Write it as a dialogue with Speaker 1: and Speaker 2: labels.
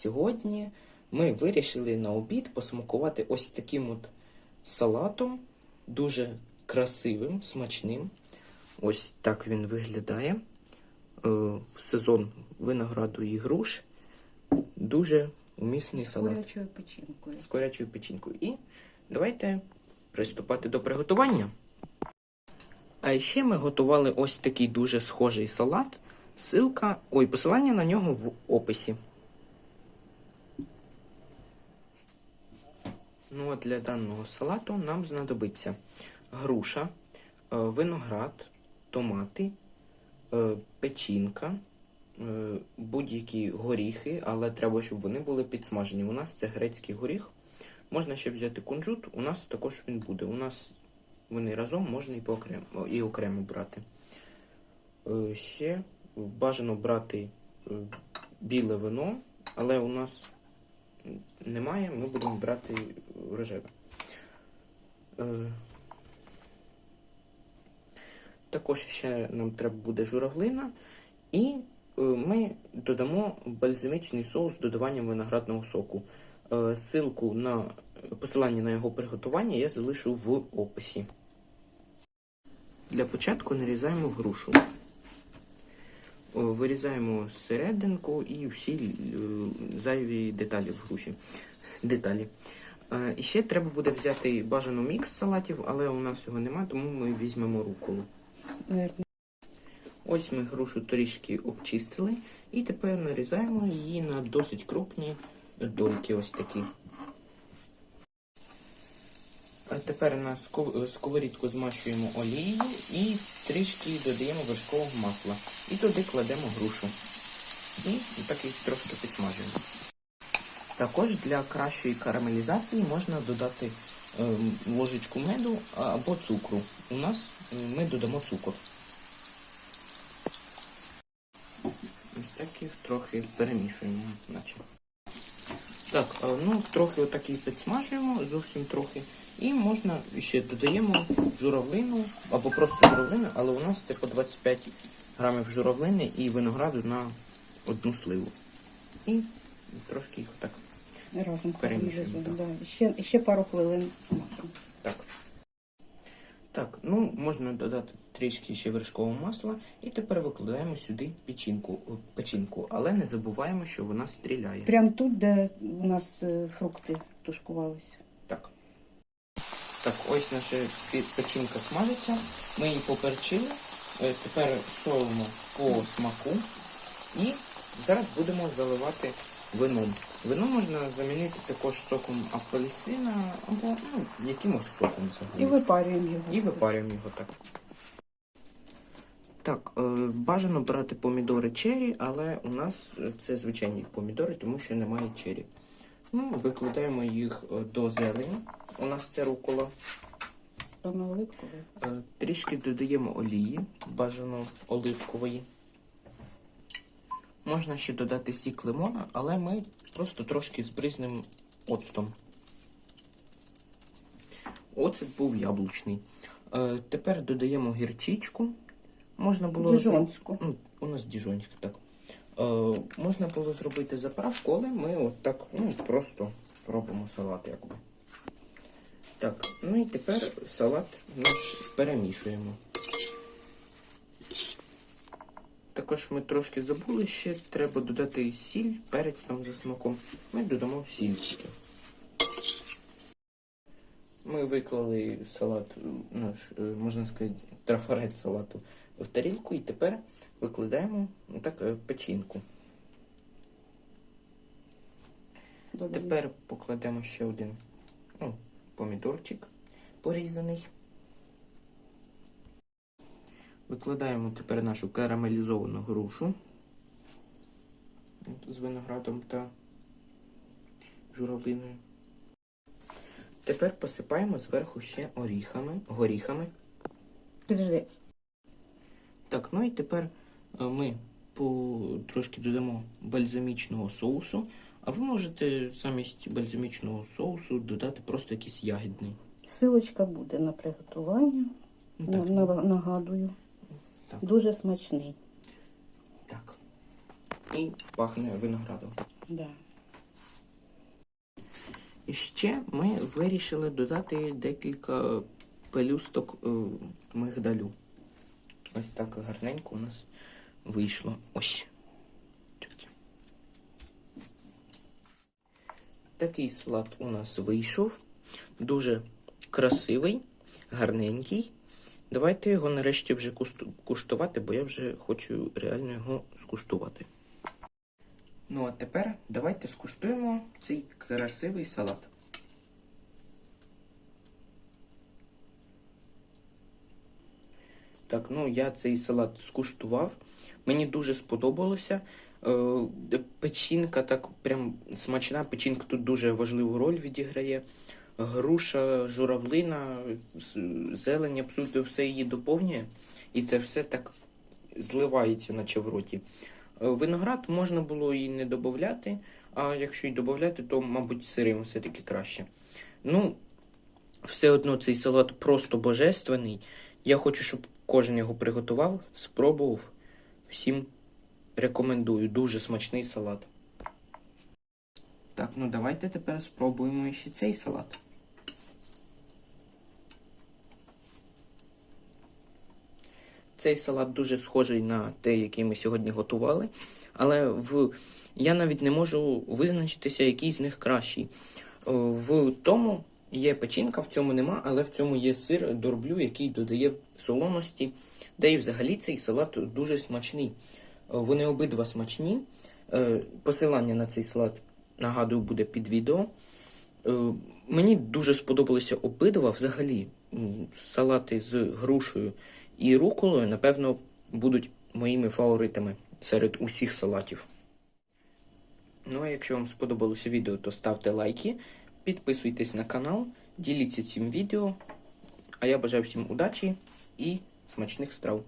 Speaker 1: сьогодні ми вирішили на обід посмакувати ось таким от салатом, дуже красивим, смачним. Ось так він виглядає. Е, В сезон винограду і груш. Дуже умісний
Speaker 2: З
Speaker 1: салат
Speaker 2: курячою печінкою.
Speaker 1: з курячою печінкою. І давайте приступати до приготування. А ще ми готували ось такий дуже схожий салат. Силка, ой, посилання на нього в описі. Ну для даного салату нам знадобиться груша, е, виноград, томати, е, печінка, е, будь-які горіхи, але треба, щоб вони були підсмажені. У нас це грецький горіх. Можна ще взяти кунжут, у нас також він буде. У нас вони разом можна і, поокремо, і окремо брати. Ще бажано брати біле вино, але у нас немає, ми будемо брати рожеве. Е, Також ще нам треба буде журавлина, і е, ми додамо бальзамічний соус з додаванням виноградного соку. Е, Ссылку на посилання на його приготування я залишу в описі. Для початку нарізаємо грушу. Вирізаємо серединку і всі е, зайві деталі в груші. Деталі. Е, І ще треба буде взяти бажано мікс салатів, але у нас його немає, тому ми візьмемо руколу. Ось ми грушу трішки обчистили і тепер нарізаємо її на досить крупні дольки, ось такі. А тепер на ско- сковорідку змащуємо олією і трішки додаємо вершкового масла. І туди кладемо грушу. І так їх трошки підсмажуємо. Також для кращої карамелізації можна додати ем, ложечку меду або цукру. У нас ми додамо цукор. Ось так їх трохи перемішуємо, наче. Так, ну трохи отак їх підсмажуємо, зовсім трохи. І можна ще додаємо журавлину, або просто журавлину, але у нас це по 25 грамів журавлини і винограду на одну сливу. І трошки їх отак.
Speaker 2: Разом
Speaker 1: Перемішуємо.
Speaker 2: Да. Ще, ще пару хвилин смажимо.
Speaker 1: Так. Так, ну можна додати трішки ще вершкового масла і тепер викладаємо сюди печінку, печінку, але не забуваємо, що вона стріляє.
Speaker 2: Прямо тут, де у нас е, фрукти тушкувалися.
Speaker 1: Так. Ось наша печінка смажиться. Ми її поперчили. Е, Тепер солимо по смаку. І зараз будемо заливати вином. Вино можна замінити також соком апельсина або ну, якимось соком
Speaker 2: І випарюємо його.
Speaker 1: І випарюємо його так. Так, е, бажано брати помідори чері, але у нас це звичайні помідори, тому що немає чері. Ну, викладаємо їх е, до зелені. У нас це рукола.
Speaker 2: Певно, оливкове.
Speaker 1: Е, Трішки додаємо олії, бажано оливкової. Можна ще додати сік лимона, але ми просто трошки збризнемо оцтом. Оцет був яблучний. Е, Тепер додаємо гірчичку. Можна було
Speaker 2: Діжонську.
Speaker 1: У нас діжонська, так. Е, можна було зробити заправку, але ми от так ну, просто робимо салат якби. Так, ну і тепер салат наш перемішуємо. Також ми трошки забули ще, треба додати сіль, перець там за смаком. Ми додамо сіль тільки. Ми виклали салат, наш, е, можна сказати, трафарет салату в тарілку і тепер викладаємо так, е, печінку.
Speaker 2: Додаємо.
Speaker 1: Тепер покладемо ще один ну, помідорчик порізаний. Викладаємо тепер нашу карамелізовану грушу з виноградом та журавлиною. Тепер посипаємо зверху ще оріхами, горіхами.
Speaker 2: Підожди.
Speaker 1: Так, ну і тепер е, ми по трошки додамо бальзамічного соусу, а ви можете замість бальзамічного соусу додати просто якийсь ягідний.
Speaker 2: Силочка буде на приготування.
Speaker 1: Ну,
Speaker 2: На-
Speaker 1: так,
Speaker 2: на- нагадую.
Speaker 1: Так.
Speaker 2: Дуже смачний.
Speaker 1: так. І пахне виноградом.
Speaker 2: Да.
Speaker 1: І ще ми вирішили додати декілька пелюсток е, мигдалю. Ось так гарненько у нас вийшло. Ось. Такий салат у нас вийшов. Дуже красивий, гарненький. Давайте його нарешті вже куштувати, бо я вже хочу реально його скуштувати. Ну а тепер давайте скуштуємо цей красивий салат. Так, ну я цей салат скуштував. Мені дуже сподобалося. Е, печінка так прям смачна. Печінка тут дуже важливу роль відіграє. Груша, журавлина, зелень, абсолютно все її доповнює. І це все так зливається, наче в роті. Е, Виноград можна було і не додати, а якщо й додати, то, мабуть, сирим все-таки краще. Ну, все одно цей салат просто божественний. Я хочу, щоб кожен його приготував, спробував. Всім рекомендую. Дуже смачний салат. Так, ну давайте тепер спробуємо ще цей салат. Цей салат дуже схожий на те, який ми сьогодні готували, але в... я навіть не можу визначитися, який з них кращий. Е, В тому є печінка, в цьому нема, але в цьому є сир дорблю, який додає солоності. Де і взагалі цей салат дуже смачний. Е, Вони обидва смачні. Е, Посилання на цей салат, нагадую, буде під відео. Е, Мені дуже сподобалися обидва. Взагалі, салати з грушею і руколою, напевно, будуть моїми фаворитами серед усіх салатів. Ну а якщо вам сподобалося відео, то ставте лайки, підписуйтесь на канал, діліться цим відео. А я бажаю всім удачі і смачних страв.